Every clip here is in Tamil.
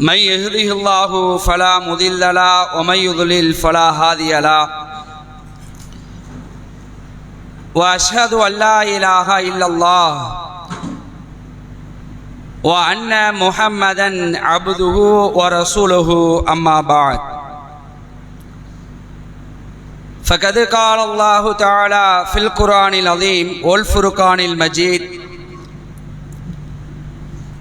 من يهده الله فلا مضل له ومن يضلل فلا هادي له. وأشهد أن لا إله إلا الله وأن محمدا عبده ورسوله أما بعد. فقد قال الله تعالى في القرآن العظيم والفرقان المجيد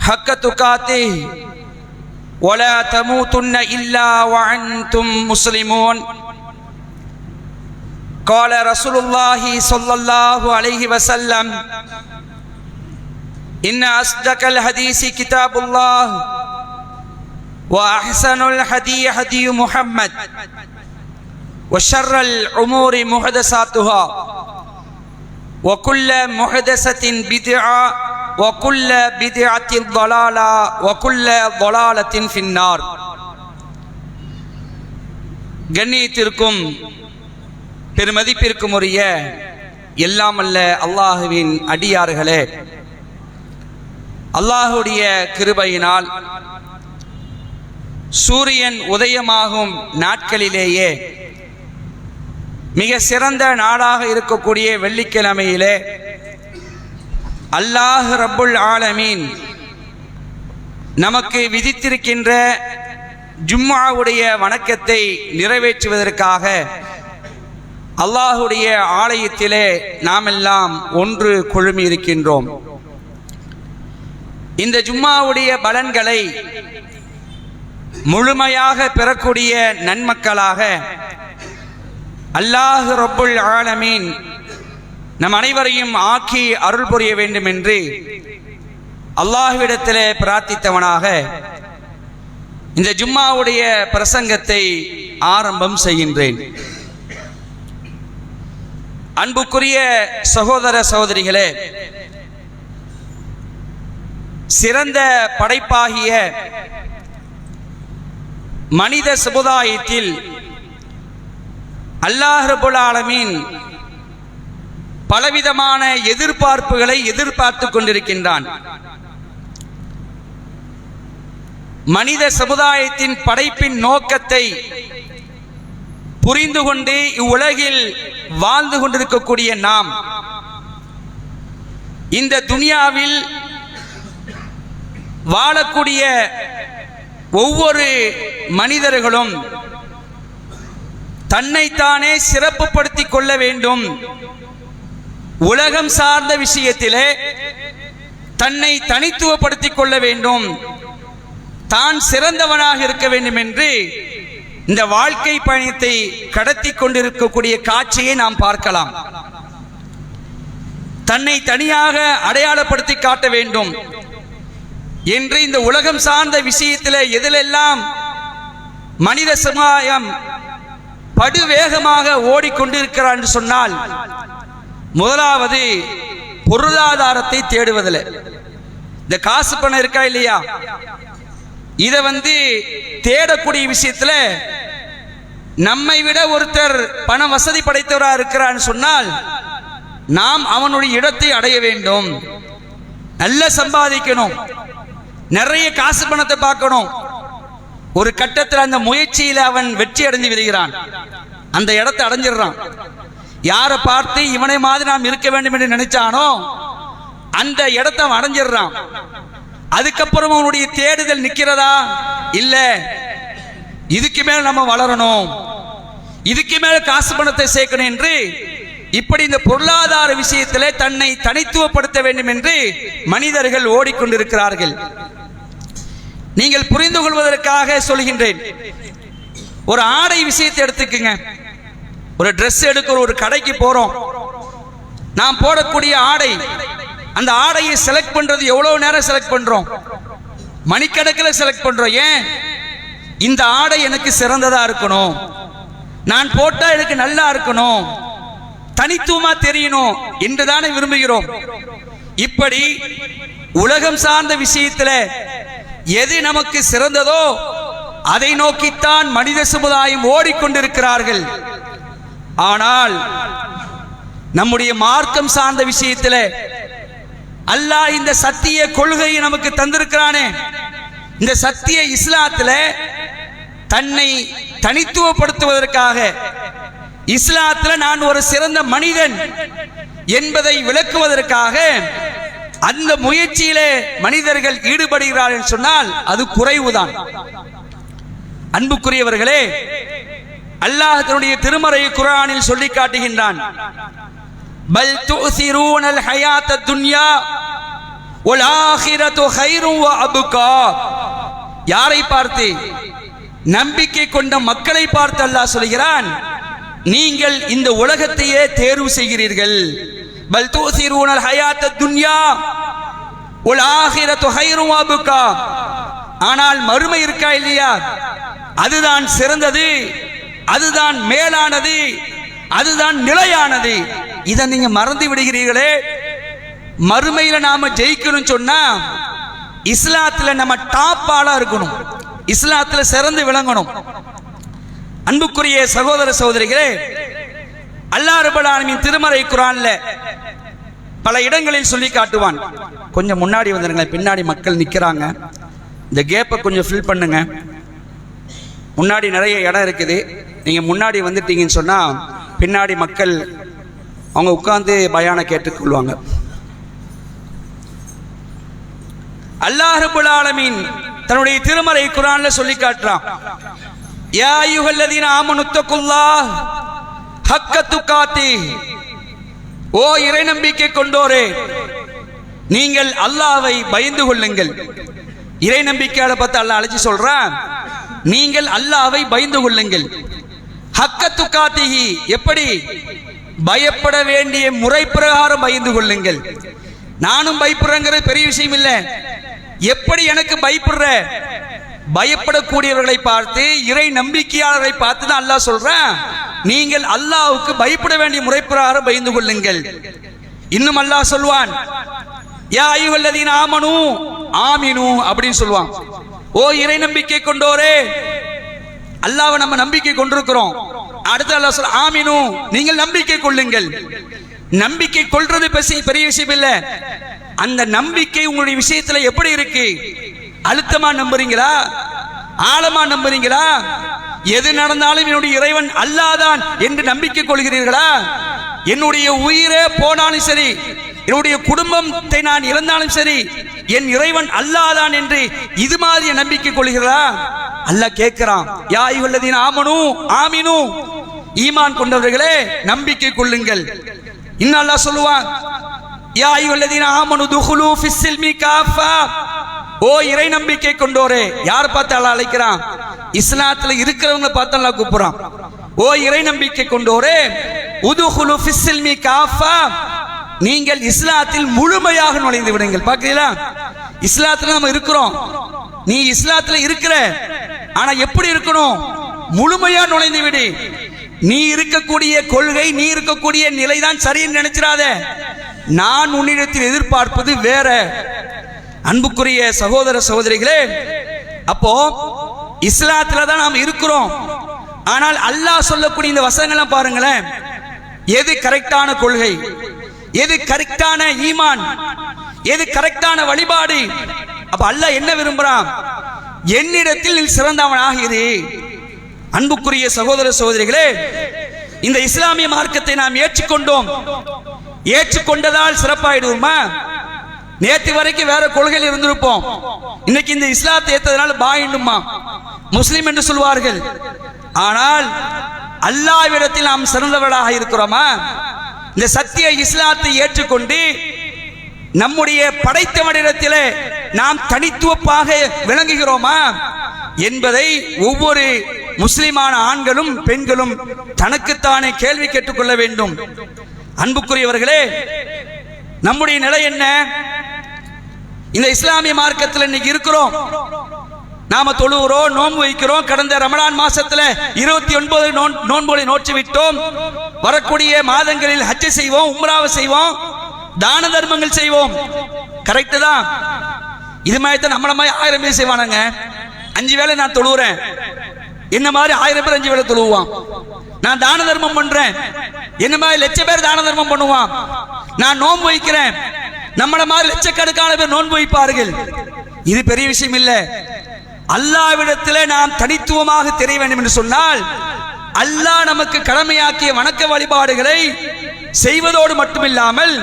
حق تقاته ولا تموتن إلا وأنتم مسلمون. قال رسول الله صلى الله عليه وسلم إن أصدق الحديث كتاب الله وأحسن الحدي هدي محمد وشر الأمور محدثاتها وكل محدثة بدعة ஒக்குல்ல பிதியாத்தின் தொலாலா ஒக்குல்ல கண்ணியத்திற்கும் பெருமதிப்பிற்கும் உரிய எல்லாமல்ல அல்லாஹுவின் அடியார்களே அல்லாஹுடைய கிருபையினால் சூரியன் உதயமாகும் நாட்களிலேயே மிக சிறந்த நாடாக இருக்கக்கூடிய வெள்ளிக்கிழமையிலே அல்லாஹ் ரப்புல் ஆலமீன். நமக்கு விதித்திருக்கின்ற ஜும்மாவுடைய வணக்கத்தை நிறைவேற்றுவதற்காக அல்லாஹுடைய ஆலயத்திலே நாமெல்லாம் ஒன்று குழுமி இருக்கின்றோம். இந்த ஜும்மாவுடைய பலன்களை முழுமையாக பெறக்கூடிய நன்மக்களாக அல்லாஹ் ரப்புல் ஆலமீன் நம் அனைவரையும் ஆக்கி அருள் புரிய வேண்டும் என்று அல்லாஹ்விடத்திலே பிரார்த்தித்தவனாக இந்த ஜும்மாவுடைய பிரசங்கத்தை ஆரம்பம் செய்கின்றேன். அன்புக்குரிய சகோதர சகோதரிகளே சிறந்த படைப்பாகிய மனித சமுதாயத்தில் அல்லாஹ் ரபுல் ஆலமீன் பலவிதமான எதிர்பார்ப்புகளை எதிர்பார்த்து கொண்டிருக்கின்றான். மனித சமுதாயத்தின் படைப்பின் நோக்கத்தை புரிந்து கொண்டு இவ்வுலகில் வாழ்ந்து கொண்டிருக்கக்கூடிய நாம் இந்த துனியாவில் வாழக்கூடிய ஒவ்வொரு மனிதர்களும் தன்னைத்தானே சிறப்புப்படுத்திக் கொள்ள வேண்டும். உலகம் சார்ந்த விஷயத்திலே தன்னை தனித்துவப்படுத்திக் கொள்ள வேண்டும். தான் சிறந்தவனாக இருக்க வேண்டும் என்று இந்த வாழ்க்கை பயணத்தை கடத்தி கொண்டிருக்கக்கூடிய காட்சியை நாம் பார்க்கலாம். தன்னை தனியாக அடையாளப்படுத்தி காட்ட வேண்டும். என்று இந்த உலகம் சார்ந்த விஷயத்தில் எதிலெல்லாம் மனித சமுதாயம் படுவேகமாக ஓடிக்கொண்டிருக்கிறார் என்று சொன்னால் முதலாவது பொருளாதாரத்தை தேடுவதில். இந்த காசு பணம் இருக்கா இல்லையா? இதை வந்து தேடக்கூடிய விஷயத்தில் நம்மை விட ஒருத்தர் பண வசதி படைத்தவராக இருக்கிறான்னு சொன்னால் நாம் அவனுடைய இடத்தை அடைய வேண்டும். நல்ல சம்பாதிக்கணும். நிறைய காசு பணத்தை பார்க்கணும். ஒரு கட்டத்தில் அந்த முயற்சியில் அவன் வெற்றி அடைந்து விடுகிறான். அந்த இடத்தை அடைஞ்சிடுறான். யாரை பார்த்து இவனை மாதிரி நாம் இருக்க வேண்டும் என்று நினைச்சானோ அந்த இடத்த அடைஞ்சிடுறான். அதுக்கப்புறம் அவனுடைய தேடுதல் நிற்கிறதா? இல்ல. இதுக்கு மேல நம்ம வளரணும். இதுக்கு மேல காசு பணத்தை சேர்க்கணும் என்று இப்படி இந்த பொருளாதார விஷயத்திலே தன்னை தனித்துவப்படுத்த வேண்டும் என்று மனிதர்கள் ஓடிக்கொண்டிருக்கிறார்கள். நீங்கள் புரிந்து கொள்வதற்காக சொல்கின்றேன். ஒரு ஆடை விஷயத்தை எடுத்துக்குங்க. ஒரு ட்ரெஸ் எடுக்கிற ஒரு கடைக்கு போறோம். நாம் போடக்கூடிய ஆடை அந்த ஆடையை செலக்ட் பண்றது எவ்வளவு நேரம் செலக்ட் பண்றோம்? மணிக்கணக்கில் செலக்ட் பண்றோம். ஏன்? இந்த ஆடை எனக்கு சிறந்ததா இருக்கணும். நான் போட்டா எனக்கு நல்லா இருக்கணும். தனித்துவமா தெரியணும் என்று தானே விரும்புகிறோம். இப்படி உலகம் சார்ந்த விஷயத்துல எது நமக்கு சிறந்ததோ அதை நோக்கித்தான் மனித சமுதாயம் ஓடிக்கொண்டிருக்கிறார்கள். ஆனால் நம்முடைய மார்க்கம் சார்ந்த விஷயத்துல அல்லாஹ் இந்த சத்திய கொள்கையை நமக்கு தந்திருக்கிறானே. இந்த சத்திய இஸ்லாத்துல தன்னை தனித்துவப்படுத்துவதற்காக இஸ்லாத்துல நான் ஒரு சிறந்த மனிதன் என்பதை விளக்குவதற்காக அந்த முயற்சியிலே மனிதர்கள் ஈடுபடுகிறார்கள் சொன்னால் அது குறைவுதான். அன்புக்குரியவர்களே அல்லாஹ் தன்னுடைய திருமறை குரானில் சொல்லி காட்டுகின்றான். பல் துசிரூனல் ஹயாத்த துன்யா வல் ஆகிரத்து ஹைரும் அபுகா. யாரை பார்த்து? நம்பிக்கை கொண்ட மக்களை பார்த்து அல்லாஹ் சொல்கிறான் நீங்கள் இந்த உலகத்தையே தேர்வு செய்கிறீர்கள். பல் தூசிரூனல் ஹயாத்த துன்யா உல் ஆகிரத்து ஹைரும் வ அபுகா. ஆனால் மறுமை இருக்கா இல்லையா? அதுதான் சிறந்தது. அதுதான் மேலானது அதுதான் நிலையானது. இதை நீங்க மறந்து விடுகிறீர்களே. மறுமையில நாம ஜெயிக்கணும் சொன்னா இஸ்லாத்துல நம்ம டாப் ஆளா இருக்கணும். இஸ்லாத்துல சிறந்து விளங்கணும். அன்புக்குரிய சகோதர சகோதரிகளே அல்லாஹ் ரப்பல் திருமறை குரான்ல பல இடங்களில் சொல்லி காட்டுவான். கொஞ்சம் முன்னாடி வந்துருங்களேன் பின்னாடி மக்கள் நிற்கிறாங்க இந்த கேப்பை கொஞ்சம் ஃபில் பண்ணுங்க. முன்னாடி நிறைய இடம் இருக்குது. நீங்கள் முன்னாடி வந்துட்டீங்கன்னு சொன்னால் பின்னாடி மக்கள் அவங்க உட்கார்ந்து பயானை கேட்டுக்கொள்வாங்க அல்லாஹ் ஆலமீன் தன்னுடைய திருமறை குரான்ல சொல்லி காட்டுறான். யா அய்யுஹல்லதீன ஆமனு தக்குல்லாஹ் ஹக்க துக்காத்தி. ஓ இறை நம்பிக்கை கொண்டோரே நீங்கள் அல்லாவை பயந்து கொள்ளுங்கள். இறை நம்பிக்கையாள பார்த்து அல்லாஹ் அழைச்சி சொல்றான் நீங்கள் அல்லாவை பயந்து கொள்ளுங்கள். ஹக்கத்து காத்திகி எப்படி? பயப்பட வேண்டிய முறை பிரகாரம் பயந்து கொள்ளுங்கள். நானும் பயப்படுறேங்கிறது பெரிய விஷயம் இல்லை. எப்படி எனக்கு பயப்படுற? பயப்படக்கூடியவர்களை பார்த்து இறை நம்பிக்கையாளரை பார்த்து தான் அல்லாஹ் சொல்றேன். நீங்கள் அல்லாஹ்வுக்கு பயப்பட வேண்டிய முறை பிரகாரம் பயந்து கொள்ளுங்கள். இன்னும் அல்லாஹ் சொல்வான் யா ஐயுகல்லதீன ஆமனு ஆமினு அப்படின்னு சொல்லுவான் ஓ இறை நம்பிக்கை கொண்டோரே அல்லாவை நம்ம நம்பிக்கை கொண்டிருக்கிறோம். அடுத்த அல்லா சொல்ல ஆமினு நீங்கள் நம்பிக்கை கொள்ளுங்கள். நம்பிக்கை கொள்றது பெரிய விஷயம் இல்ல. அந்த நம்பிக்கை உங்களுடைய விஷயத்துல எப்படி இருக்கு? அழுத்தமா நம்புறீங்களா? ஆழமா நம்புறீங்களா? எது நடந்தாலும் என்னுடைய இறைவன் அல்லாதான் என்று நம்பிக்கை கொள்கிறீர்களா? என்னுடைய உயிரே போனாலும் சரி என்னுடைய குடும்பத்தை நான் இறந்தாலும் சரி என் இறைவன் அல்லாதான் என்று இது மாதிரி நம்பிக்கை கொள்கிறா அல்லாஹ் கேட்கிறான் யா ஐயுல்லதீன ஆமனு ஆமினு. ஈமான் கொண்டவர்களே நம்பிக்கை கொள்ளுங்கள். இன்னும் அல்லாஹ் சொல்லுவான் யா ஐயுல்லதீன ஆமனு துஹுலு ஃபிஸ்ஸில்மி காஃபா. ஓ இறை நம்பிக்கை கொண்டோரே யார் பார்த்து அல்லா அழைக்கிறான்? இஸ்லாத்துல இருக்கிறவங்க பார்த்து அல்லா கூப்பிடுறான். ஓ இறை நம்பிக்கை கொண்டோரே உதுகுலு ஃபிஸ்ஸில்மி காஃபா. நீங்கள் இஸ்லாத்தில் முழுமையாக நுழைந்து விடுங்கள். பார்க்கிறீங்களா? இஸ்லாத்துல நம்ம இருக்கிறோம். நீ இஸ்லாத்துல இருக்கிற ஆனா எப்படி இருக்கணும்? முழுமையா நுழைந்து விடு. நீ இருக்கக்கூடிய கொள்கை நீ இருக்கக்கூடிய நிலைதான் சரின்னு நினைச்சிடாத. நான் உன்னிடத்தில் எதிர்பார்ப்பது வேற. அன்புக்குரிய சகோதர சகோதரிகளே அப்போ இஸ்லாத்துல தான் நாம் இருக்கிறோம். ஆனால் அல்லாஹ் சொல்லக்கூடிய இந்த வசனங்கள்லாம் பாருங்களேன். எது கரெக்டான கொள்கை? எது கரெக்டான ஈமான்? எது கரெக்டான வழிபாடு? அப்ப அல்லாஹ் என்ன விரும்புறான்? என்னிடத்தில் நீ சிறந்தவனாக இரு அன்புக்குரிய சகோதர சகோதரிகளே இந்த இஸ்லாமிய மார்க்கத்தை நாம் ஏற்றுக்கொண்டோம். ஏற்றுக்கொண்டதால் சிறப்பாயிடுவோமா? நேற்று வரைக்கும் வேற கொள்கையில் இருந்திருப்போம். இன்னைக்கு இந்த இஸ்லாத்தை ஏத்ததுனால பாயிண்டுமா முஸ்லிம் என்று சொல்வார்கள். ஆனால் அல்லாவிடத்தில் நாம் சிறந்தவர்களாக இருக்கிறோமா? இந்த சத்திய இஸ்லாத்தை ஏற்றுக்கொண்டு நம்முடைய படைத்தவனிடத்திலே நாம் தனித்துவப்பாக விளங்குகிறோமா? என்பதை ஒவ்வொரு முஸ்லிமான ஆண்களும் பெண்களும் தனக்குத்தானே கேள்வி கேட்டுக்கொள்ள வேண்டும். அன்புக்குரியவர்களே நம்முடைய நிலை என்ன? இந்த இஸ்லாமிய மார்க்கத்தில் இன்னைக்கு இருக்கிறோம். நாம தொழுகிறோம் நோன்பு வைக்கிறோம். கடந்த ரமலான் மாசத்துல இருபத்தி ஒன்பது நோன்புகளை நோற்று விட்டோம் வரக்கூடிய மாதங்களில் ஹஜ் செய்வோம் உம்ராவை செய்வோம் தான தர்மங்கள் செய்வோம். கரெக்ட் தான். இது மாதிரி தான் நம்மள மாதிரி ஆயிரம் பேர் செய்வானுங்க. அஞ்சு வேளை நான் தொழுகிறேன் என்ன மாதிரி ஆயிரம் பேர் அஞ்சு வேலை தொழுவான் நான் தான தர்மம் பண்றேன். என்ன மாதிரி லட்ச பேர் தான தர்மம் பண்ணுவான். நான் நோன்பு வைக்கிறேன். நம்மள மாதிரி லட்சக்கணக்கான பேர் நோன்பு வைப்பார்கள். இது பெரிய விஷயம் இல்ல. அல்லாவிடத்தில் நாம் தனித்துவமாக தெரிய வேண்டும் என்று சொன்னால் அல்லாஹ் நமக்கு கடமையாக்கிய வணக்க வழிபாடுகளை செய்வதோடு மட்டுமில்லாமல்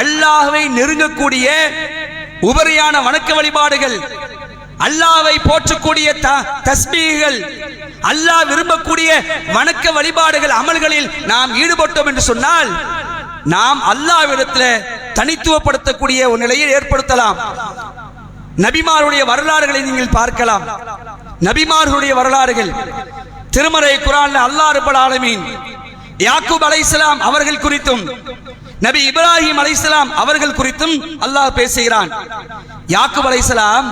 அல்லாஹ்வை நெருங்கக்கூடிய உபரியான வணக்க வழிபாடுகள் அல்லாவை போற்றக்கூடிய த- அல்லாஹ் விரும்பக்கூடிய வணக்க வழிபாடுகள் அமல்களில் நாம் ஈடுபட்டோம் என்று சொன்னால் நாம் அல்லாவிடத்தில் தனித்துவப்படுத்தக்கூடிய ஒரு நிலையை ஏற்படுத்தலாம். நபிமாருடைய வரலாறுகளை நீங்கள் பார்க்கலாம். நபிமார்களுடைய வரலாறுகள் திருமறை குரான் அல்லாஹ் ரபுல் ஆலமீன் யாக்கூப் அலை அவர்கள் குறித்தும் நபி இப்ராஹிம் அலைசலாம் அவர்கள் குறித்தும் அல்லாஹ் பேசுகிறான். யாக்கு அலைசலாம்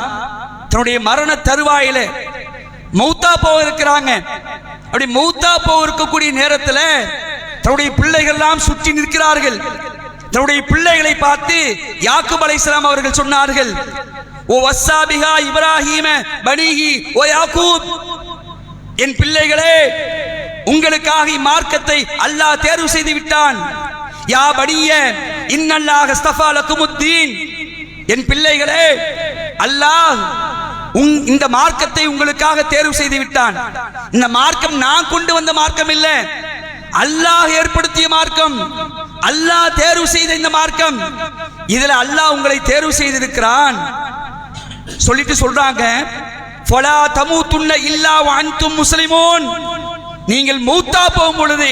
தன்னுடைய மரண தருவாயில மௌத்தா போக இருக்கிறாங்க அப்படி மௌத்தா போக இருக்கக்கூடிய நேரத்தில் தன்னுடைய பிள்ளைகள் எல்லாம் சுற்றி நிற்கிறார்கள். தன்னுடைய பிள்ளைகளை பார்த்து யாக்கூப் அலைசலாம் அவர்கள் சொன்னார்கள் ஓ வசாபிகா இப்ராஹீம பனிஹி ஓ யாக்கூப் என் பிள்ளைகளே உங்களுக்காக இம்மார்க்கத்தை அல்லாஹ் தேர்வு செய்து விட்டான். யா படிய இன்னல்லாஹ் அஸ்தஃபா லக்குமுத்தீன் என் பிள்ளைகளே அல்லாஹ் உங் இந்த மார்க்கத்தை உங்களுக்காக தேர்வு செய்து விட்டான். இந்த மார்க்கம் நான் கொண்டு வந்த மார்க்கம் இல்ல. அல்லாஹ் ஏற்படுத்திய மார்க்கம். அல்லாஹ் தேர்வு செய்த இந்த மார்க்கம். இதுல அல்லாஹ் உங்களை தேர்வு செய்திருக்கிறான். சொல்லிட்டு சொல்றாங்க ஃபலா தமூத்துன்ன இல்லா அன்தும் முஸ்லிமோன். நீங்கள் மூத்தா போகும் பொழுது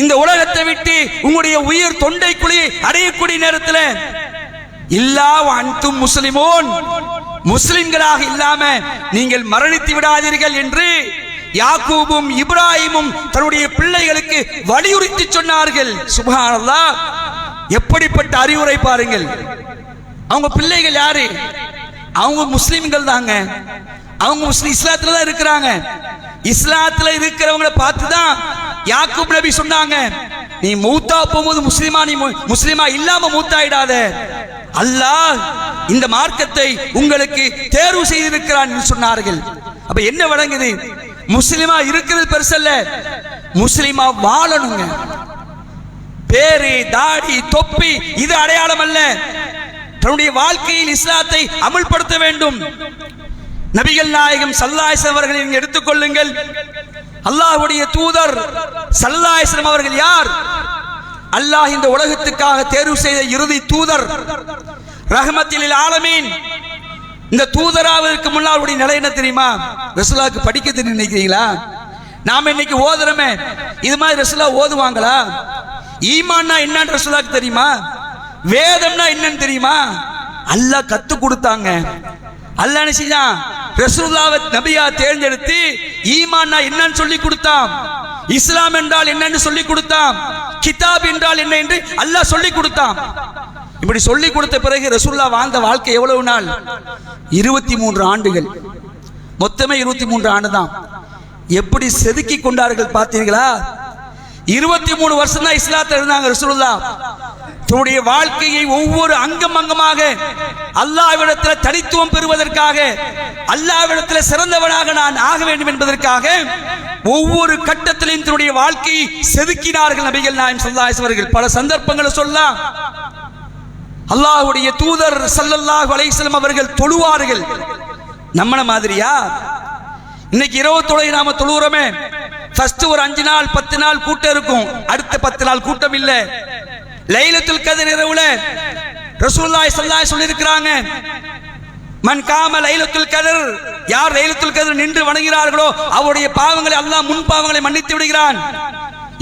இந்த உலகத்தை விட்டு உங்களுடைய உயிர் தொண்டைக்குழி அடையக்கூடிய நேரத்தில் இல்லா அன்தும் முஸ்லிமூன். முஸ்லிம்களாக இல்லாம நீங்கள் மரணித்து விடாதீர்கள் என்று யாக்கூபும் இப்ராஹிமும் தன்னுடைய பிள்ளைகளுக்கு வலியுறுத்தி சொன்னார்கள். சுபஹானல்லாஹ் எப்படிப்பட்ட அறிவுரை பாருங்கள். அவங்க பிள்ளைகள் யாரு? அவங்க முஸ்லிம்கள் தாங்க. அவங்க முஸ்லிம் இஸ்லாத்துல தான் இருக்கிறாங்க. இஸ்லாத்துல இருக்கிறவங்கள பார்த்து தான் யாக்கூப் நபி சொன்னாங்க நீ மூத்தா போகும்போது முஸ்லிமா நீ முஸ்லிமா இல்லாம மூத்தாயிடாத. அல்லாஹ் இந்த மார்க்கத்தை உங்களுக்கு தேர்வு செய்திருக்கிறான் என்று சொன்னார்கள். அப்ப என்ன வழங்குது? முஸ்லிமா இருக்கிறது பெருசல்ல. முஸ்லிமா வாழணுங்க. பேரு தாடி தொப்பி இது அடையாளம் அல்ல. தன்னுடைய வாழ்க்கையில் இஸ்லாத்தை அமுல்படுத்த வேண்டும். நபிகள் நாயகம் சல்லாய்ஸ் அவர்களை எடுத்துக்கொள்ளுங்கள். அல்லாஹ்வுடைய தூதர் சல்லாஹம் அவர்கள் யார்? அல்லாஹ் இந்த உலகத்துக்காக தேர்வு செய்த இறுதி தூதர். ரஹமத்தில் ஆலமீன். இந்த தூதராவதற்கு முன்னால் அவருடைய நிலை என்ன தெரியுமா? ரசுலாவுக்கு படிக்க தெரியும் நினைக்கிறீங்களா? நாம இன்னைக்கு ஓதுறோமே. இது மாதிரி ரசுலா ஓதுவாங்களா? ஈமான்னா என்னன்னு ரசூலாக்கு தெரியுமா? வேதம்னா என்னன்னு தெரியுமா? அல்லாஹ் கத்து கொடுத்தாங்க. அல்லாஹ் என்ன செஞ்சான்? ரசூலுல்லாவை நபியா தேர்ந்தெடுத்து ஈமான்னா என்னன்னு சொல்லி கொடுத்தான். இஸ்லாம் என்றால் என்னன்னு சொல்லி கொடுத்தான். கிதாப் என்றால் என்ன என்று அல்லாஹ் சொல்லி கொடுத்தான். இப்படி சொல்லி கொடுத்த பிறகு ரசூல்லா வாழ்ந்த வாழ்க்கை எவ்வளவு நாள்? இருபத்தி மூன்று ஆண்டுகள். மொத்தமே இருபத்தி மூன்று ஆண்டு தான். எப்படி செதுக்கி கொண்டார்கள் பார்த்தீர்களா? இருபத்தி மூணு வருஷம் தான் இஸ்லாத்தில் இருந்தாங்க ரசூலுல்லா தன்னுடைய வாழ்க்கையை ஒவ்வொரு அங்கம் அங்கமாக அல்லாவிடத்தில் தனித்துவம் பெறுவதற்காக அல்லாவிடத்தில் சிறந்தவனாக நான் ஆக வேண்டும் என்பதற்காக ஒவ்வொரு கட்டத்திலும் தன்னுடைய வாழ்க்கையை செதுக்கினார்கள் நபிகள் நாயம் சொல்லாசவர்கள் பல சந்தர்ப்பங்களை சொல்லலாம். அல்லாஹ்வுடைய தூதர் சல்லல்லாஹ் அலைஹி அவர்கள் தொழுவார்கள். நம்மன மாதிரியா? இன்னைக்கு இரவு தொலை நாம தொழுகிறோமே. ஃபர்ஸ்ட் ஒரு அஞ்சு நாள் பத்து நாள் கூட்டம் இருக்கும். அடுத்த பத்து நாள் கூட்டம் இல்லை. லைலத்துல் கதிர் இரவுல ரசூல்லாய் சல்லாய் சொல்லியிருக்கிறாங்க. மன் காம லைலத்துல் கதிர் யார் லைலத்துல் கதிர் நின்று வணங்குகிறார்களோ அவருடைய பாவங்களை அல்லாஹ் முன் பாவங்களை மன்னித்து விடுகிறான்.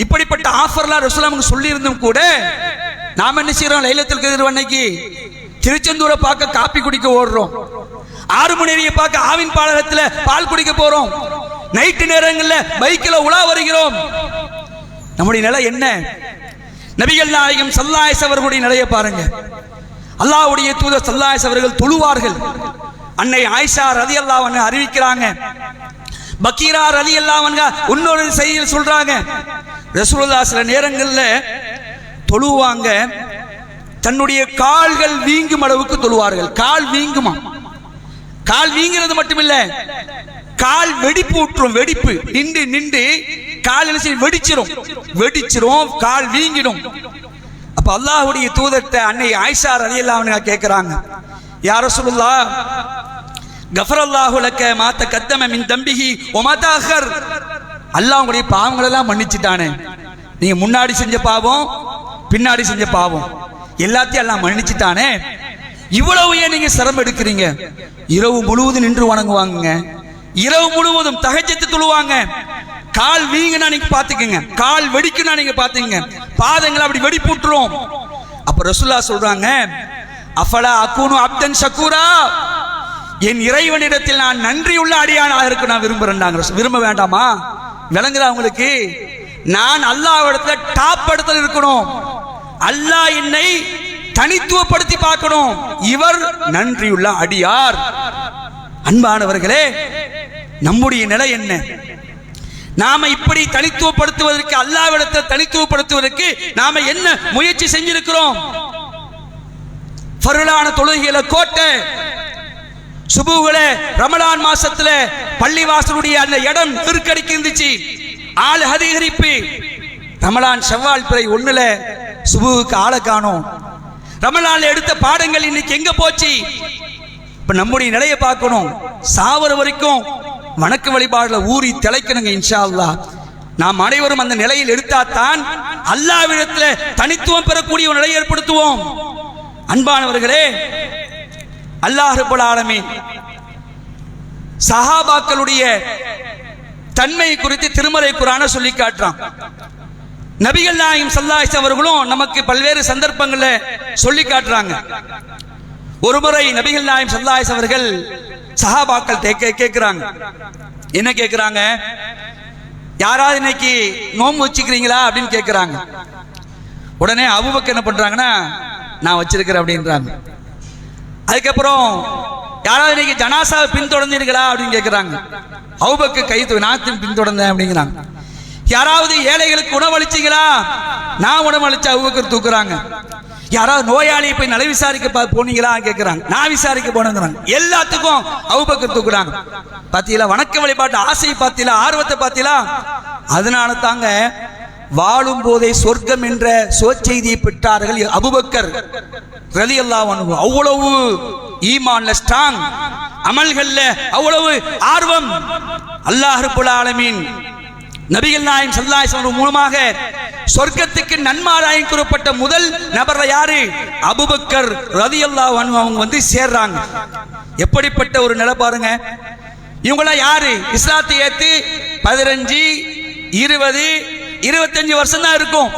இப்படிப்பட்ட ஆஃபர்லாம் ரசூல் அவங்க சொல்லி இருந்தும் கூட நாம என்ன செய்யறோம் லைலத்துல் கதிர் அன்னைக்கு திருச்செந்தூரை பார்க்க காப்பி குடிக்க ஓடுறோம். ஆறு பார்க்க ஆவின் பாலகத்துல பால் குடிக்க போறோம். நைட்டு நேரங்களில் பைக்கில் உலா வருகிறோம். நம்முடைய நிலை என்ன? நபிகள் நாயகம் சல்லாயஸ் அவர்களுடைய நிலைய பாருங்க. அல்லாஹ்வுடைய தூதர் சல்லாயஸ் அவர்கள் தொழுவார்கள். அன்னை ஆயிஷா ரதி அல்லாஹ் அறிவிக்கிறாங்க. பக்கீரா ரதி அல்லாஹ் இன்னொரு செய்தியில் சொல்றாங்க. ரசூலுல்லா சில நேரங்களில் தொழுவாங்க. தன்னுடைய கால்கள் வீங்கும் அளவுக்கு தொழுவார்கள். கால் வீங்குமா? கால் வீங்கிறது மட்டுமில்லை. கால் வெடிப்பு விட்டுரும் வெடிப்பு. நின்று நின்று கால் என்ன செய்யும்? வெடிச்சிரும். வெடிச்சிரும் கால் வீங்கிடும். அப்ப அல்லாஹுடைய தூதத்தை அன்னை ஆயிஷார் ரலியல்லாஹு கேட்கிறாங்க யார சொல்லுல்லா கஃபர் அல்லாஹுலக்க மாத்த கத்தம மின் தம்பிகி ஒ அல்லாஹ் உங்களுடைய பாவங்களெல்லாம் மன்னிச்சிட்டானே. நீங்க முன்னாடி செஞ்ச பாவம் பின்னாடி செஞ்ச பாவம். எல்லாத்தையும் எல்லாம் மன்னிச்சிட்டானே. இவ்வளவு ஏன் நீங்க சிரமம் எடுக்கிறீங்க? இரவு முழுவதும் நின்று வணங்குவாங்க இரவு முழுவதும் தகச்சத்து துழுவாங்க. கால் வீங்கினா நீங்க பாத்துக்கங்க. கால் வெடிக்குனா நீங்க பாத்துக்கங்க. பாதங்கள் அப்படி வெடிப்புட்டுரும் அப்ப ரசுல்லா சொல்றாங்க அஃபலா அக்கூனு அப்தன் சக்கூரா என் இறைவனிடத்தில் நான் நன்றியுள்ள அடியானாக இருக்க நான் விரும்புறேன்டாங்க விரும்ப வேண்டாமா? விளங்குதா உங்களுக்கு? நான் அல்லாவிடத்துல டாப் இடத்துல இருக்கணும். அல்லாஹ் என்னை தனித்துவப்படுத்தி பார்க்கணும். இவர் நன்றியுள்ள அடியார். அன்பானவர்களே நம்முடைய நிலை என்ன? நாம இப்படி தனித்துவப்படுத்துவதற்கு அல்லாவிடத்தை தனித்துவப்படுத்துவதற்கு நாம என்ன முயற்சி செஞ்சிருக்கிறோம்? ஃபருளான தொழுகையில கோட்டை சுபுகள ரமலான் மாசத்துல பள்ளிவாசலுடைய அந்த இடம் நெருக்கடிக்கு இருந்துச்சு. ஆள் அதிகரிப்பு. ரமலான் செவ்வால் பிறை ஒண்ணுல சுபுவுக்கு ஆளை காணும். ரமலான்ல எடுத்த பாடங்கள் இன்னைக்கு எங்க போச்சு? இப்ப நம்முடைய நிலையை பார்க்கணும். சாவர வரைக்கும் வணக்க வழிபாடுல ஊறி திளைக்கணுங்க இன்ஷா அல்லாஹ் நாம் அனைவரும் அந்த நிலையில் எடுத்தாத்தான் அல்லாவிடத்துல தனித்துவம் பெறக்கூடிய ஒரு நிலையை ஏற்படுத்துவோம். அன்பானவர்களே அல்லாஹுபுல் ஆலமே சஹாபாக்களுடைய தன்மை குறித்து திருமலை குரான சொல்லி காட்டுறான். நபிகள் நாயகம் சல்லாஹ் அவர்களும் நமக்கு பல்வேறு சந்தர்ப்பங்களை சொல்லி காட்டுறாங்க. ஒருமுறை நபிகள் நாயம் சல்லாஹ் அவர்கள் சஹாபாக்கள் கேட்கிறாங்க என்ன கேட்கிறாங்க யாராவது இன்னைக்கு நோம்பு வச்சுக்கிறீங்களா அப்படின்னு கேட்கிறாங்க உடனே அபுபக்கர் என்ன பண்றாங்கன்னா நான் வச்சிருக்கிறேன் அப்படின்றாங்க. அதுக்கப்புறம் யாராவது இன்னைக்கு ஜனாசாவை பின்தொடர்ந்தீர்களா? அப்படின்னு கேட்கிறாங்க அவுபக்கு கை நாத்தின் பின் பின்தொடர்ந்தேன் அப்படிங்கிறாங்க. யாராவது ஏழைகளுக்கு உணவளிச்சிங்களா நான் உணவளிச்சு அவுபக்கர் தூக்குறாங்க. யாராவது நோயாளியை போய் நல விசாரிக்க போனீங்களா? கேட்குறாங்க நான் விசாரிக்க போனேங்கிறாங்க. எல்லாத்துக்கும் அவுபக்கம் தூக்குறாங்க பார்த்தீங்களா வணக்க வழிபாட்டு ஆசை பார்த்தீங்களா ஆர்வத்தை பார்த்தீங்களா அதனால தாங்க வாழும் போதே சொர்க்கம் என்ற சோச்செய்தியை பெற்றார்கள் அபுபக்கர் ரலி அவ்வளவு ஈமான்ல ஸ்ட்ராங் அமல்கள்ல அவ்வளவு ஆர்வம். அல்லாஹ் ஆலமீன் நபிகள் நாயம் சல்லாஹ் மூலமாக சொர்க்கத்துக்கு நன்மாராயம் கூறப்பட்ட முதல் நபர் யாரு? அபுபக்கர் ரதி அவங்க வந்து சேர்றாங்க. எப்படிப்பட்ட ஒரு நிலை பாருங்க. இவங்களாம் யாரு? இஸ்லாத்தை ஏத்து பதினஞ்சு இருபது இருபத்தஞ்சு வருஷம் தான் இருக்கும்.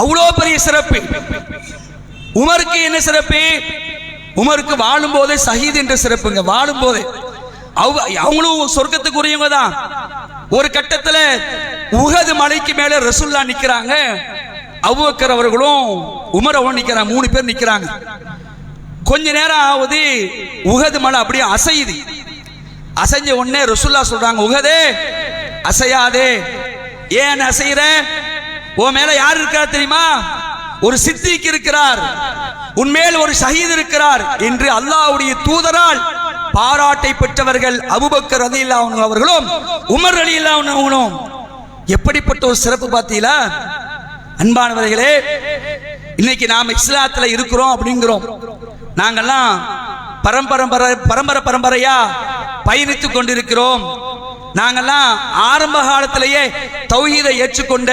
அவ்வளோ பெரிய சிறப்பு. உமருக்கு என்ன சிறப்பு? உமருக்கு வாழும் போதே சஹீத் என்ற சிறப்புங்க. வாழும் போதே அவங்க அவங்களும் சொர்க்கத்துக்குரியவங்க தான். ஒரு கட்டத்துல உகது மலைக்கு மேல ரசுல்லா நிக்கிறாங்க. அவ்வக்கர் அவர்களும் உமர் நிக்கிறாங்க. மூணு பேர் நிக்கிறாங்க. கொஞ்ச நேரம் ஆகுது உகது மலை அப்படியே அசையுது. அசைஞ்ச உடனே ரசுல்லா சொல்றாங்க உகதே அசையாதே. ஏன் அசைகிற உன் மேல யார் இருக்கிறா தெரியுமா? ஒரு சித்திக்கு இருக்கிறார். உன்மேல் ஒரு ஷஹீத் இருக்கிறார். என்று அல்லாவுடைய தூதரால் பாராட்டை பெற்றவர்கள் அபுபக்கர் ரலியல்லாஹு அவர்களும் உமர் ரலியல்லாஹு அவங்களும் எப்படிப்பட்ட ஒரு சிறப்பு பார்த்தீங்களா? அன்பானவர்களே இன்னைக்கு நாம் இஸ்லாத்துல இருக்கிறோம் அப்படிங்கிறோம். நாங்கெல்லாம் பரம்பரம்பரை பரம்பரை பரம்பரையா பயணித்து கொண்டிருக்கிறோம். நாங்கெல்லாம் ஆரம்ப காலத்திலேயே தௌஹீதை ஏற்றுக்கொண்ட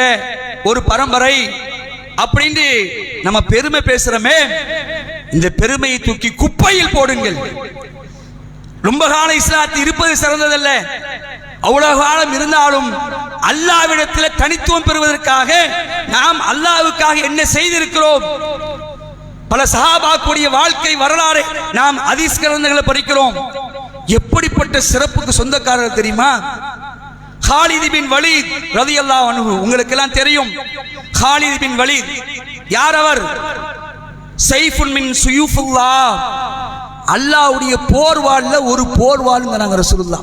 ஒரு பரம்பரை அப்படின்னு நம்ம பெருமை பேசுறோமே. இந்த பெருமையை தூக்கி குப்பையில் போடுங்கள். ரொம்ப காலம் இஸ்லாத்தில் இருப்பது சிறந்ததல்ல. அவ்வளவு காலம் இருந்தாலும் அல்லாவிடத்தில் தனித்துவம் பெறுவதற்காக நாம் அல்லாவுக்காக என்ன செய்திருக்கிறோம்? பல சஹாபாக்குடைய வாழ்க்கை வரலாறு நாம் அதீஸ் கிரந்தங்களை படிக்கிறோம். எப்படிப்பட்ட சிறப்புக்கு சொந்தக்காரர் தெரியுமா? ஹாலிதிபின் பின் வலீத் அல்லா அனுகு உங்களுக்கு எல்லாம் தெரியும். Khalid bin Walid. யார் அவர்? சைஃபுன் மின் சுயூஃபுல்லா அல்லாவுடைய போர்வாளில் ஒரு போர்வாளுங்கிறாங்க ரசூலுல்லா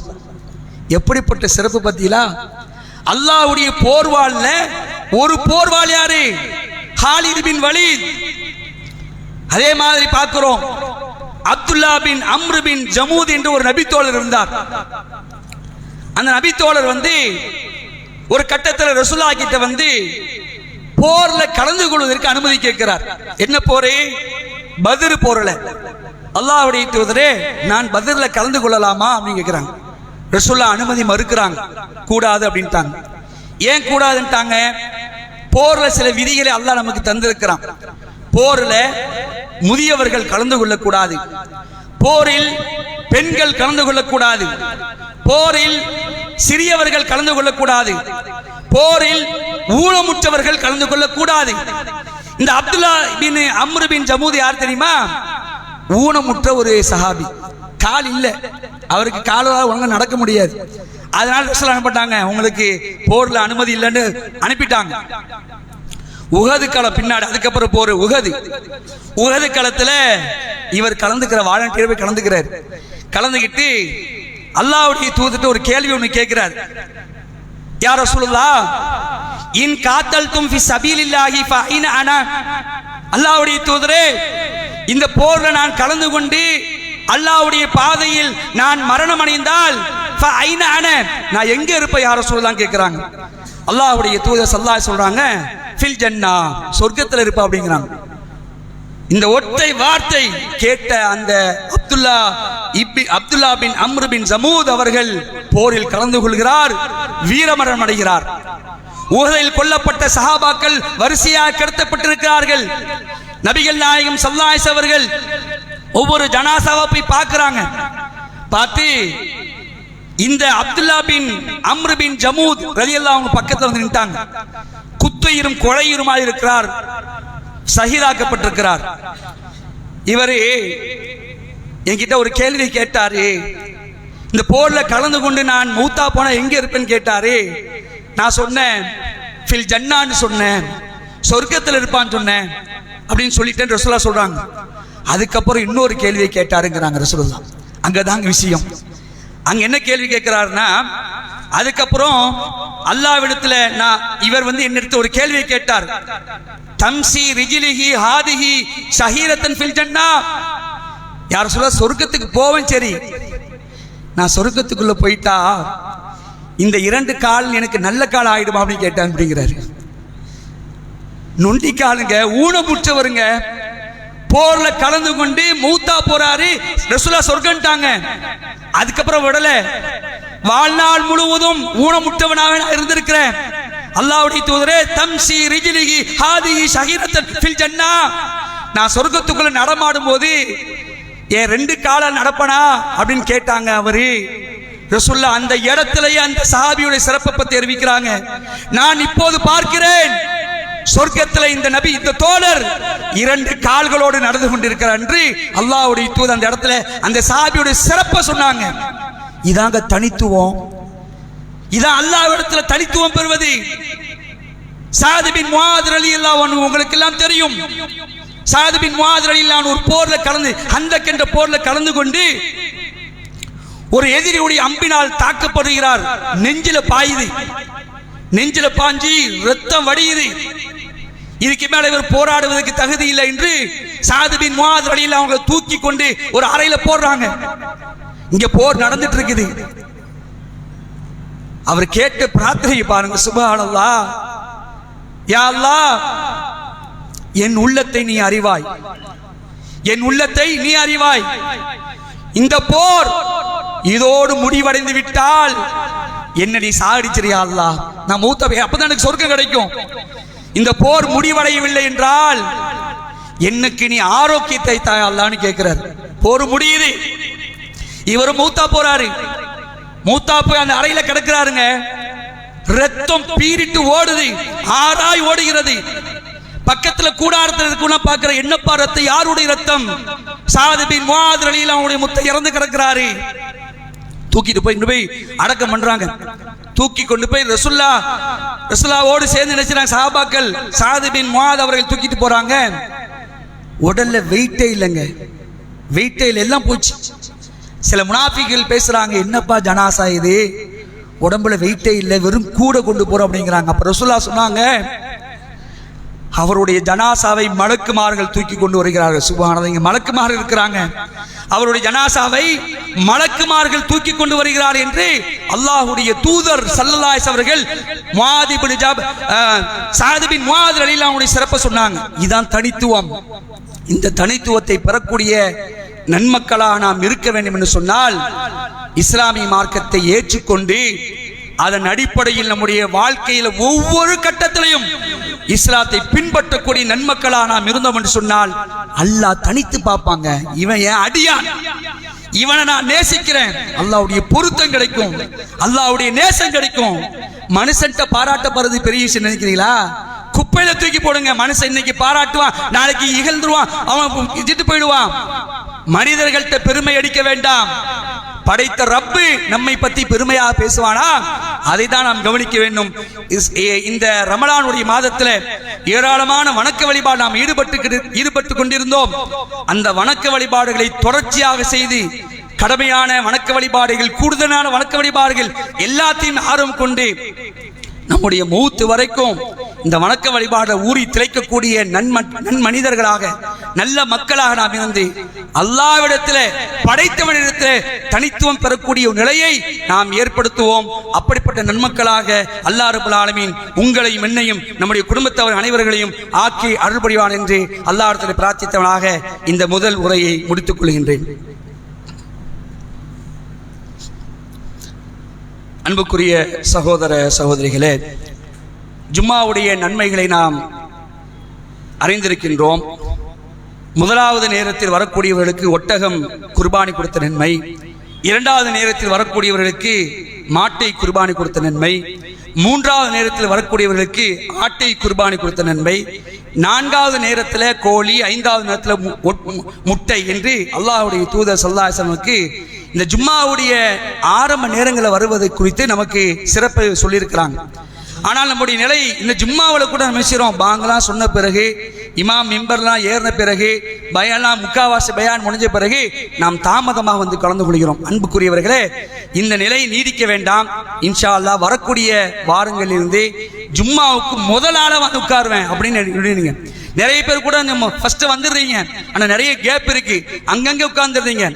எப்படிப்பட்ட சிறப்பு பத்தியலா அல்லாஹ்வுடைய போர்வாள்ல ஒரு போர்வாள் யாரு? Khalid bin Walid. அதே மாதிரி பார்க்கிறோம். அப்துல்லா பின் அம்ரு பின் ஜமூத் என்று ஒரு நபித்தோழர் இருந்தார். அந்த நபித்தோழர் வந்து ஒரு கட்டத்தில் ரசூலா கிட்ட வந்து போர்ல கலந்து கொள்வதற்கு அனுமதி கேட்கிறார். என்ன போரே? பதிரு போர்ல. அல்லாவுடைய தூதரே நான் பதிர்ல கலந்து கொள்ளலாமா அப்படின்னு கேட்குறாங்க ரசுல்லா அனுமதி மறுக்கிறாங்க. கூடாது அப்படின்ட்டாங்க. ஏன் கூடாதுன்ட்டாங்க? போர்ல சில விதிகளை அல்லாஹ் நமக்கு தந்திருக்கிறான். போர்ல முதியவர்கள் கலந்து கொள்ளக்கூடாது. போரில் பெண்கள் கலந்து கொள்ளக்கூடாது. போரில் சிறியவர்கள் கலந்து கொள்ளக்கூடாது. போரில் ஊழமுற்றவர்கள் கலந்து கொள்ளக்கூடாது. இந்த அப்துல்லா பின் அம்ரு பின் ஜமூத் யார் தெரியுமா? ஊனமுற்ற ஒரு சஹாபி. கால் இல்ல. அவருக்கு காலால் ஒழுங்கா நடக்க முடியாது. அதனால ரசூல் அனுப்பிட்டாங்க. உங்களுக்கு போர்ல அனுமதி இல்லைன்னு அனுப்பிட்டாங்க. உகது களம் பின்னாடி அதுக்கப்புறம் போற உகது. உகது களத்துல இவர் கலந்துக்கிற வாலண்டியர் போய் கலந்துக்கிறார். கலந்துக்கிட்டு அல்லாவுடைய தூதுட்டு ஒரு கேள்வி ஒன்று கேட்கிறார். யார சொல்லுதா இன் காத்தல் தும் ஃபி சபீலில்லாஹி ஃபைன அனா? அல்லாவுடைய தூதரே இந்த போர்ல நான் கலந்து கொண்டு அல்லாவுடைய பாதையில் நான் மரணம் அடைந்தால் நான் எங்க இருப்பேன் யார சொல்லலாம் கேட்கிறாங்க அல்லாவுடைய தூதர் சல்லா சொல்றாங்க ஃபில் ஜன்னா சொர்க்கத்தில் இருப்பா அப்படிங்கிறாங்க. இந்த ஒற்றை வார்த்தை கேட்ட அந்த அப்துல்லா இப்பி அப்துல்லா பின் அம்ரு பின் ஜமூத் அவர்கள் போரில் கலந்து கொள்கிறார் வீரமரணம் அடைகிறார் உகதில் கொல்லப்பட்ட சஹாபாக்கள் வரிசையாக கடத்தப்பட்டிருக்கிறார்கள். நபிகள் நாயகம் சல்லாஸ் அவர்கள் ஒவ்வொரு ஜனாசாவை போய் பார்க்கறாங்க. பார்த்து இந்த அப்துல்லா பின் அம்ரு பின் ஜமூத் ரலியல்லாஹு அவங்க பக்கத்துல வந்து நின்ட்டாங்க. குத்துயிரும் கொலையுருமாய் இருக்கிறார். சகிதாக்கப்பட்டிருக்கிறார். இவரு என்கிட்ட ஒரு கேள்வி கேட்டாரு. இந்த போர்ல கலந்து கொண்டு நான் மூத்தா போனா எங்க இருப்பேன்னு கேட்டாரு. நான் சொன்னேன் ஃபில் ஜன்னான்னு சொன்னேன் சொர்க்கத்தில் இருப்பான்னு சொன்னேன் அப்படின்னு சொல்லிட்டேன் ரசூலா சொல்கிறாங்க அதுக்கப்புறம் இன்னொரு கேள்வியை கேட்டாருங்கிறாங்க ரசூலுல்லா அங்கதாங்க விஷயம். அங்கே என்ன கேள்வி கேட்கிறாருன்னா அதுக்கப்புறம் அல்லாவிடத்தில் நான் இவர் வந்து என்னிடத்து ஒரு கேள்வியை கேட்டார். தம்சி ரிஜிலிஹி ஹாதிஹி ஷஹீரத்தன் ஃபில் ஜன்னா. யார் சொல்ல சொர்க்கத்துக்கு போவேன் சரி. நான் சொர்க்கத்துக்குள்ளே போயிட்டா இந்த இரண்டு கால் எனக்கு நல்ல கால் ஆயிடுமா அப்படின்னு கேட்டான் அப்படிங்கிறாரு. நொண்டி காலுங்க ஊனமுற்றவருங்க. போர்ல கலந்து கொண்டு மூத்தா போறாரு. ரசுலா சொர்க்கன்ட்டாங்க அதுக்கப்புறம் விடல. வாழ்நாள் முழுவதும் ஊனமுற்றவனாக நான் இருந்திருக்கிறேன். அல்லாவுடைய தூதரே தம்சி ரிஜிலிகி ஹாதிஹி ஷஹீரத்தன் ஃபில் ஜன்னா. நான் சொர்க்கத்துக்குள்ள நடமாடும் போது என் ரெண்டு கால நடப்பனா அப்படின்னு கேட்டாங்க அவரு. ரசுல்லா அந்த இடத்திலேயே அந்த சஹாபியுடைய சிறப்பை பற்றி அறிவிக்கிறாங்க. நான் இப்போது பார்க்கிறேன். சொர்க்கத்தில் இந்த நபி இந்த தோழர் இரண்டு கால்களோடு நடந்து கொண்டிருக்கிறார் என்று அல்லாஹ்வுடைய தூது அந்த இடத்துல அந்த சாபியுடைய சிறப்பை சொன்னாங்க. இதாங்க தனித்துவம். இதான் அல்லாஹ்விடத்துல தனித்துவம் பெறுவது. சாதிபின் முகாதர் அலி ரலியல்லாஹு அன்ஹு உங்களுக்கு எல்லாம் தெரியும் சாதிபின் முகாதர் அலி ஒரு போர்ல கலந்து அந்த கென்ற போர்ல கலந்து கொண்டு ஒரு எதிரியுடைய அம்பினால் தாக்கப்படுகிறார். நெஞ்சில பாயுது. நெஞ்சில பாஞ்சி ரத்தம் வடியுது. இதுக்கு மேல இவர் போராடுவதற்கு தகுதி இல்லை என்று சாதுபின் முவாத் வழியில் அவங்க தூக்கி கொண்டு ஒரு அறையில போடுறாங்க. இங்க போர் நடந்துட்டு இருக்குது. அவர் கேட்ட பிரார்த்தனை பாருங்க. சுபானல்லா. யா என் உள்ளத்தை நீ அறிவாய். என் உள்ளத்தை நீ அறிவாய். இந்த போர் இதோடு முடிவடைந்து விட்டால் என்ன நீ சாகடிச்சிரியா அல்லா நான் மூத்த அப்பதான் எனக்கு சொர்க்கம் கிடைக்கும். இந்த போர் முடிவடையவில்லை என்றால் எனக்கு நீ ஆரோக்கியத்தை தாய் அல்லான்னு கேட்கிறார். போர் முடியுது. இவர் மூத்தா போறாரு. மூத்தா போய் அந்த அறையில கிடக்கிறாருங்க. ரத்தம் பீரிட்டு ஓடுது. ஆறாய் ஓடுகிறது. பக்கத்துல கூடாரத்துல இருக்குன்னா பாக்குற என்னப்பா ரத்தம்? யாருடைய ரத்தம்? சாதிபின் முவாது அலியில் அவனுடைய முத்தை இறந்து கிடக்கிறாரு. தூக்கிட்டு போய் போய் அடக்கம் பண்றாங்க. தூக்கி கொண்டு போய் ரசுல்லா ரசுல்லாவோடு சேர்ந்து நினைச்சாங்க சாபாக்கள் சாதிபின் முவாத் அவர்கள் தூக்கிட்டு போறாங்க. உடல்ல வெயிட்டே இல்லைங்க. வெயிட்டே இல்லை எல்லாம் போச்சு. சில முனாஃபிகள் பேசுறாங்க என்னப்பா ஜனாசா இது? உடம்புல வெயிட்டே இல்லை வெறும் கூட கொண்டு போறோம் அப்படிங்கிறாங்க. அப்ப ரசுல்லா சொன்னாங்க அவருடைய ஜனாசாவை மலக்குமார்கள் தூக்கி கொண்டு வருகிறார்கள். சுபானதைங்க மலக்குமார்கள் இருக்கிறாங்க. அவருடைய ஜனாசாவை மலக்குமார்கள் தூக்கி கொண்டு வருகிறார் என்று அல்லாஹுடைய தூதர் சல்லலாய்ஸ் அவர்கள் மாதிபின் ஜாப் சாதிபின் முஆத் அலியில் அவனுடைய சிறப்பை சொன்னாங்க. இதுதான் தனித்துவம். இந்த தனித்துவத்தை பெறக்கூடிய நன்மக்களாக நாம் இருக்க வேண்டும் என்று சொன்னால் இஸ்லாமிய மார்க்கத்தை ஏற்றுக்கொண்டு அதன் அடிப்படையில் நம்முடைய வாழ்க்கையில் ஒவ்வொரு கட்டத்திலையும் இஸ்லாத்தை பின்பற்றக்கூடிய நன்மக்களா நாம் இருந்தோம் என்று சொன்னால் அல்லாஹ் தனித்து பார்ப்பாங்க. இவன் என் அடியான். இவனை நான் நேசிக்கிறேன். அல்லாவுடைய பொருத்தம் கிடைக்கும். அல்லாவுடைய நேசம் கிடைக்கும். மனுஷன்ட்ட பாராட்டப்படுறது பெரிய விஷயம் நினைக்கிறீங்களா? குப்பையில தூக்கி போடுங்க. மனுஷன் இன்னைக்கு பாராட்டுவான். நாளைக்கு இகழ்ந்துருவான். அவன் இதிட்டு போயிடுவான். மனிதர்கள்ட்ட பெருமை அடிக்க வேண்டாம். படைத்த ரப்பு நம்மை பத்தி பெருமையாக பேசுவானா? அதை தான் நாம் கவனிக்க வேண்டும். இந்த ரமலானுடைய மாதத்துல ஏராளமான வணக்க வழிபாடு நாம் ஈடுபட்டு ஈடுபட்டு கொண்டிருந்தோம். அந்த வணக்க வழிபாடுகளை தொடர்ச்சியாக செய்து கடமையான வணக்க வழிபாடுகள் கூடுதலான வணக்க வழிபாடுகள் எல்லாத்தையும் ஆர்வம் கொண்டு நம்முடைய மூத்து வரைக்கும் இந்த வணக்க வழிபாடு ஊறி திளைக்கக்கூடிய நன் நன்மனிதர்களாக நல்ல மக்களாக நாம் இருந்து அல்லாவிடத்தில் படைத்தவனிடத்தில் தனித்துவம் பெறக்கூடிய நிலையை நாம் ஏற்படுத்துவோம். அப்படிப்பட்ட நன்மக்களாக அல்லாஹ் ரபுல் ஆலமீன் உங்களையும் என்னையும் நம்முடைய குடும்பத்தவர் அனைவர்களையும் ஆக்கி அருள்படிவான் என்று அல்லாஹிடத்தில் பிரார்த்தித்தவனாக இந்த முதல் உரையை முடித்துக் கொள்கின்றேன். அன்புக்குரிய சகோதர சகோதரிகளே ஜும்மாவுடைய நன்மைகளை நாம் அறிந்திருக்கின்றோம். முதலாவது நேரத்தில் வரக்கூடியவர்களுக்கு ஒட்டகம் குர்பானி கொடுத்த நன்மை. இரண்டாவது நேரத்தில் வரக்கூடியவர்களுக்கு மாட்டை குர்பானி கொடுத்த நன்மை. மூன்றாவது நேரத்தில் வரக்கூடியவர்களுக்கு ஆட்டை குர்பானி கொடுத்த நன்மை. நான்காவது நேரத்தில் கோழி ஐந்தாவது நேரத்தில் முட்டை என்று அல்லாஹுடைய தூதர் சல்லாசனுக்கு இந்த ஜும்மாவுடைய ஆரம்ப நேரங்களில் வருவது குறித்து நமக்கு சிறப்பு சொல்லியிருக்கிறாங்க. ஆனால் நம்முடைய நிலை இந்த ஜும்மாவில் கூட நம்ம செய்கிறோம் பாங்கெல்லாம் சொன்ன பிறகு இமாம் மிம்பர்லாம் ஏறின பிறகு பயான்லாம் முக்காவாசி பயான் முடிஞ்ச பிறகு நாம் தாமதமாக வந்து கலந்து கொள்கிறோம். அன்புக்குரியவர்களே இந்த நிலை நீடிக்க வேண்டாம். இன்ஷா அல்லா வரக்கூடிய வாரங்களிலிருந்து ஜும்மாவுக்கு முதலால வந்து உட்காருவேன் அப்படின்னு நிறைய பேர் கூட ஃபர்ஸ்ட் வந்துடுறீங்க. ஆனால் நிறைய கேப் இருக்கு. அங்கங்கே உட்கார்ந்துடுறீங்க.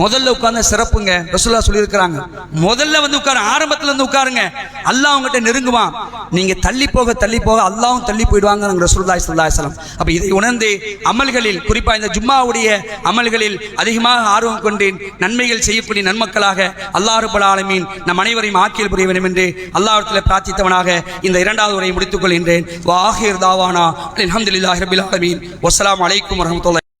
முதல்ல உட்கார்ந்த சிறப்புங்க. ரசுல்லா சொல்லியிருக்கிறாங்க. முதல்ல வந்து உட்கார ஆரம்பத்தில் இருந்து உட்காருங்க. அல்லாஹ் உங்ககிட்ட நெருங்குவான். நீங்கள் தள்ளி போக தள்ளி போக அல்லாவும் தள்ளி போயிடுவாங்க நாங்கள் ஸல்லல்லாஹு அலைஹி வஸல்லம். அப்போ இதை உணர்ந்து அமல்களில் குறிப்பாக இந்த ஜும்மாவுடைய அமல்களில் அதிகமாக ஆர்வம் கொண்டு நன்மைகள் செய்யக்கூடிய நன்மக்களாக அல்லாஹ் பல ஆலமீன் நம் அனைவரையும் ஆக்கியல் புரிய வேண்டும் என்று அல்லாஹத்தில் பிரார்த்தித்தவனாக இந்த இரண்டாவது உரையை முடித்துக் கொள்கின்றேன். வாஹிர் தாவானா அல்ஹம்துலில்லாஹி ரபில் ஆலமீன். வசலாம் அலைக்கும் வரஹ்மத்துல்லாஹி